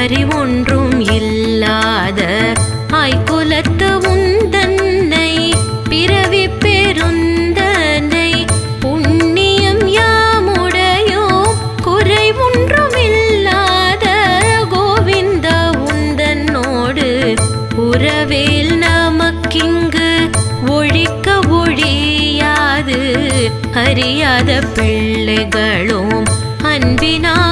அறிவொன்றும் இல்லாத ஆய்குலத்து உந்தன்னை பிறவி பெருந்தனை புண்ணியம் யாமுடையோ குறை ஒன்றும் இல்லாத கோவிந்த உந்தன்னோடு உறவேல் நமக்கிங்கு ஒழிக்க ஒழியாது. அறியாத பிள்ளைகளும் அன்பினால்